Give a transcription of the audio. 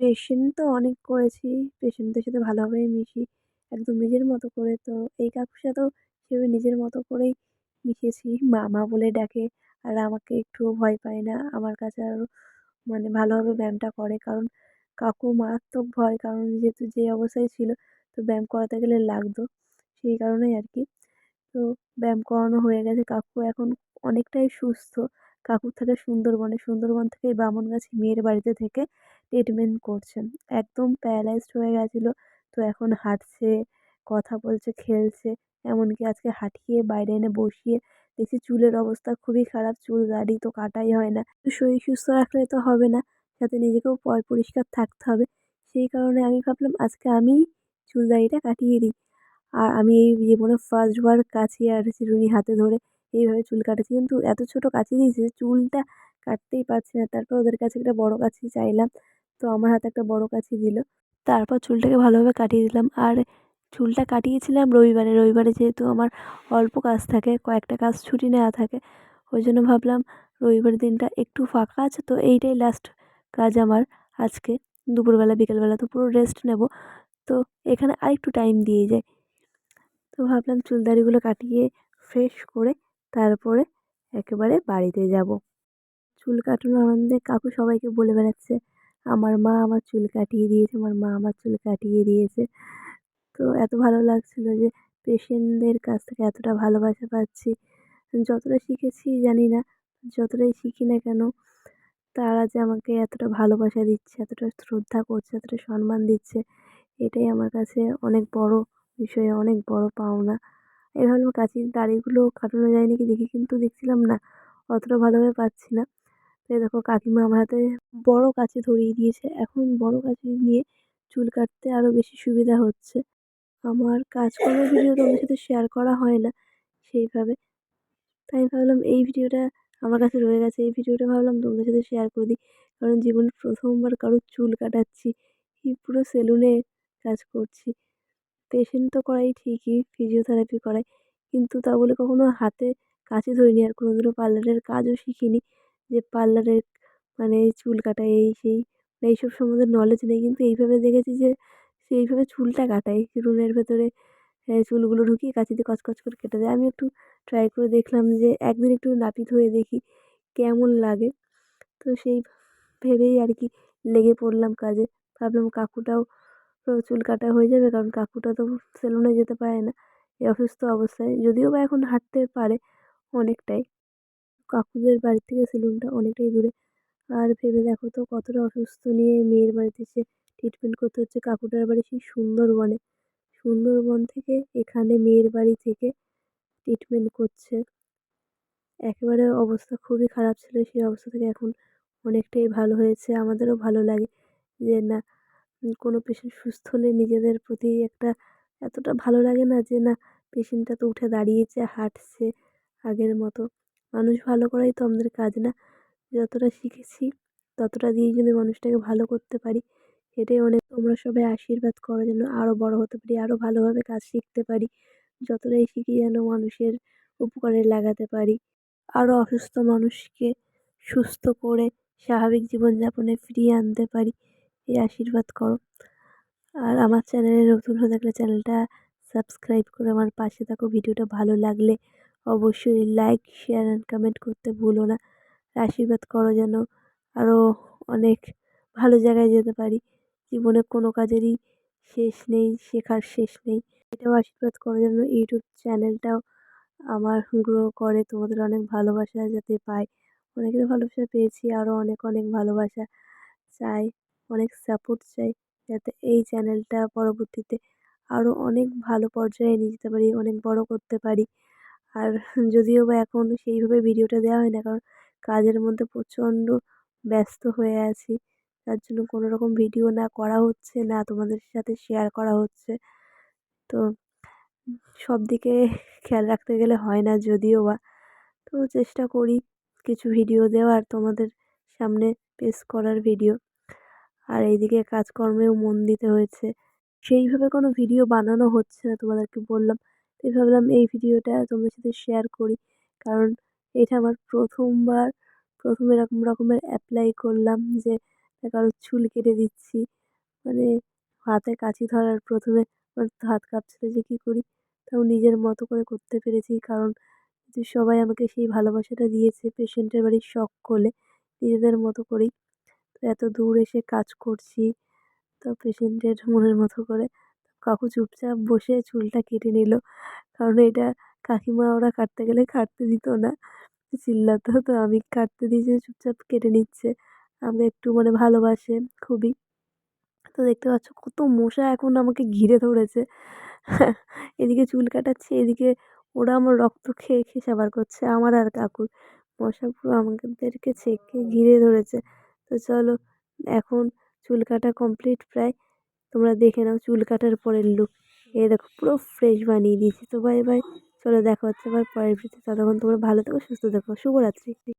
Patient তো অনেক করেছি। পেশেন্টদের সাথে ভালোভাবেই মিশি। একদম নিজের মতো করে তো এই কাকুর সাথেও সেভাবে নিজের মতো করেই মিশেছি। মা মা বলে ডাকে। আর আমাকে একটুও ভয় পায় না। আমার কাছে আরও মানে ভালোভাবে ব্যায়ামটা করে। কারণ কাকু মারাত্মক ভয়। কারণ যেহেতু যে অবস্থায় ছিল, তো ব্যায়াম করাতে গেলে লাগতো। সেই কারণেই আর কি। তো ব্যায়াম করানো হয়ে গেছে। কাকু এখন অনেকটাই সুস্থ। কাকুর থাকে সুন্দরবনে, সুন্দরবন থেকে বামনগাছি মেয়ের বাড়িতে থেকে ট্রিটমেন্ট করছেন। একদম প্যারালাইজড হয়ে গেছিল, তো এখন হাঁটছে, কথা বলছে, খেলছে, এমনকি আজকে হাঁটিয়ে বাইরে এনে বসিয়ে দেখছি চুলের অবস্থা খুবই খারাপ, চুল দাড়ি তো কাটাই হয় না। শরীর সুস্থ রাখলে তো হবে না, সাথে নিজেকেও পরিষ্কার থাকতে হবে। সেই কারণে আমি ভাবলাম আজকে আমি চুল দাড়িটা কাটিয়ে দিই। আর আমি এই জীবনে ফার্স্টবার কাঁচি আর চিরুনি হাতে ধরে এইভাবে চুল কাটেছি। কিন্তু এত ছোটো কাঁচি দিয়েছে চুলটা কাটতেই পারছি না। তারপর ওদের কাছে একটা বড় কাঁচি চাইলাম। তো আমার হাতে একটা বড় কাঁচি দিল। তারপর চুলটাকে ভালোভাবে কাটিয়ে দিলাম। আর চুলটা কাটিয়েছিলাম রবিবারে। রবিবারে যেহেতু আমার অল্প কাজ থাকে, কয়েকটা কাজ ছুটি নেওয়া থাকে, ওই জন্য ভাবলাম রবিবার দিনটা একটু ফাঁকা আছে। তো এইটাই লাস্ট কাজ আমার আজকে। দুপুরবেলা, বিকেলবেলা তো পুরো রেস্ট নেব। তো এখানে আরেকটু টাইম দিয়ে যায় তো ভাবলাম চুল দাড়িগুলো কাটিয়ে ফ্রেশ করে তারপরে একেবারে বাড়িতে যাব। চুল কাটানোর আনন্দে কাকু সবাইকে বলে বেড়াচ্ছে, আমার মা আমার চুল কাটিয়ে দিয়েছে, আমার মা আমার চুল কাটিয়ে দিয়েছে। তো এত ভালো লাগছিল যে পেশেন্টদের কাছ থেকে এতটা ভালোবাসা পাচ্ছি। যতটা শিখেছি জানি না, যতটাই শিখি না কেন, তারা যে আমাকে এতটা ভালোবাসা দিচ্ছে, এতটা শ্রদ্ধা করছে, এতটা সম্মান দিচ্ছে, এটাই আমার কাছে অনেক বড় বিষয়, অনেক বড় পাওনা। আমি ভাবলাম দাড়িগুলো কাটানো যায় নাকি দেখি কিন্তু দেখছিলাম না, অতটা ভালোভাবে পাচ্ছি না। তো দেখো কাকিমা আমার হাতে বড় কাঁচি ধরিয়ে দিয়েছে, এখন বড় কাঁচি দিয়ে চুল কাটতে আরও বেশি সুবিধা হচ্ছে। আমার কাজকর্মের ভিডিও তোমাদের সাথে শেয়ার করা হয় না সেইভাবে। তাই আমি ভাবলাম এই ভিডিওটা আমার কাছে রয়ে গেছে, এই ভিডিওটা ভাবলাম তোমাদের সাথে শেয়ার করে দিই। কারণ জীবনে প্রথমবার কারোর চুল কাটাচ্ছি পুরো সেলুনে কাজ করছি। পেশেন্ট তো করাই ঠিকই ফিজিওথেরাপি করাই। কিন্তু তা বলে কখনো হাতে কাঁচি ধরিনি আর কোনো দিনও পার্লারের কাজও শিখিনি। যে পার্লারের মানে চুল কাটা এই সেই এইসব সম্বন্ধে নলেজ নেই। কিন্তু এইভাবে দেখেছি যে সে এইভাবে চুলটা কাটায়। রুমের ভেতরে চুলগুলো ঢুকিয়ে কাঁচি দিয়ে কচকচ করে কেটে দেয়। আমি একটু ট্রাই করে দেখলাম যে একদিন একটু নাপিত হয়ে দেখি কেমন লাগে। তো সেই ভেবেই আর কি লেগে পড়লাম কাজে। ভাবলাম কাকুটাও চুল কাটা হয়ে যাবে, কারণ কাকুটা তো সেলুনে যেতে পারে না। এই অসুস্থ অবস্থায় যদিও বা এখন হাঁটতে পারে অনেকটাই, কাকুদের বাড়ি থেকে সেলুনটা অনেকটাই দূরে। আর ভেবে দেখো তো কতটা অসুস্থ নিয়ে মেয়ের বাড়িতে এসে ট্রিটমেন্ট করতে হচ্ছে কাকুটার বাড়ি সেই সুন্দরবনে। সুন্দরবন থেকে এখানে মেয়ের বাড়ি থেকে ট্রিটমেন্ট করছে। একেবারে অবস্থা খুবই খারাপ ছিল, সেই অবস্থা থেকে এখন অনেকটাই ভালো হয়েছে। আমাদেরও ভালো লাগে যে না কোনো পেশেন্ট সুস্থ হলে নিজেদের প্রতি একটা এতটা ভালো লাগে না যে, না পেশেন্টটা তো উঠে দাঁড়িয়েছে, হাঁটছে আগের মতো। মানুষ ভালো করাই তো আমাদের কাজ না। যতটা শিখেছি, ততটা দিয়েই যদি মানুষটাকে ভালো করতে পারি এটাই অনেক তোমরা সবাই আশীর্বাদ করো যেন আরও বড় হতে পারি আরও ভালোভাবে কাজ শিখতে পারি। যতটাই শিখি যেন মানুষের উপকারে লাগাতে পারি। আরও অসুস্থ মানুষকে সুস্থ করে স্বাভাবিক জীবনযাপনে ফিরিয়ে আনতে পারি। এই আশীর্বাদ করো। আর আমার চ্যানেলে নতুন হয়ে থাকলে চ্যানেলটা সাবস্ক্রাইব করে আমার পাশে থাকো। ভিডিওটা ভালো লাগলে অবশ্যই লাইক, শেয়ার অ্যান্ড কমেন্ট করতে ভুলো না। আশীর্বাদ করো যেন আরও অনেক ভালো জায়গায় যেতে পারি। জীবনে কোনো কাজেরই শেষ নেই, শেখার শেষ নেই। এটাও আশীর্বাদ করো যেন ইউটিউব চ্যানেলটাও আমার গ্রো করে, তোমাদের অনেক ভালোবাসা যাতে পাই। অনেকের ভালোবাসা পেয়েছি আরও অনেক অনেক ভালোবাসা চাই। অনেক সাপোর্ট চাই। যাতে এই চ্যানেলটা পরবর্তীতে আরও অনেক ভালো পর্যায়ে নিয়ে যেতে পারি, অনেক বড় করতে পারি। আর যদিও বা এখন সেইভাবে ভিডিওটা দেওয়া হয় না, কারণ কাজের মধ্যে প্রচণ্ড ব্যস্ত হয়ে আছি। তার জন্য কোনো রকম ভিডিও না করা হচ্ছে, না তোমাদের সাথে শেয়ার করা হচ্ছে। তো সব দিকে খেয়াল রাখতে গেলে হয় না যদিও বা। তো চেষ্টা করি কিছু ভিডিও দেওয়ার, তোমাদের সামনে পেশ করার ভিডিও আর এইদিকে কাজকর্মেও মন দিতে হয়েছে। সেইভাবে কোনো ভিডিও বানানো হচ্ছে না তোমাদেরকে বললাম। তাই ভাবলাম এই ভিডিওটা তোমাদের সাথে শেয়ার করি। কারণ এটা আমার প্রথমবার, প্রথম এরকম রকমের অ্যাপ্লাই করলাম যে কারোর চুল কেটে দিচ্ছি। মানে হাতে কাঁচি ধরার প্রথমে আমার হাত কাঁপছিল যে কী করি? তাও নিজের মতো করে করতে পেরেছি। কারণ যে সবাই আমাকে সেই ভালোবাসাটা দিয়েছে পেশেন্টের বাড়ির শখ সকলে নিজেদের মতো করেই। এত দূর এসে কাজ করছি, তো পেশেন্টের মনের মতো করে। কাকু চুপচাপ বসে চুলটা কেটে নিল, কারণ এটা কাকিমা ওরা কাটতে গেলে কাটতে দিত না, চিল্লাতো। তো আমি কাটতে দিয়েছি চুপচাপ কেটে নিচ্ছে, আমাকে একটু মানে ভালোবাসে খুবই। তো দেখতে পাচ্ছ কত মশা এখন আমাকে ঘিরে ধরেছে। এদিকে চুল কাটাচ্ছে, এদিকে ওরা আমার রক্ত খেয়ে খেয়ে সাবার করছে, আমার আর কাকুর। মশা পুরো আমাদেরকে ছেঁকে ঘিরে ধরেছে। তো চলো, এখন চুল কাটা কমপ্লিট প্রায়। তোমরা দেখে নাও চুল কাটার পরের লুক এ দেখো, পুরো ফ্রেশ বানিয়ে দিয়েছি। তো বাই বাই চলো দেখা হচ্ছে আবার পরের ভিডিওতে ততক্ষণ তোমরা ভালো থেকো, সুস্থ থেকো। শুভরাত্রি।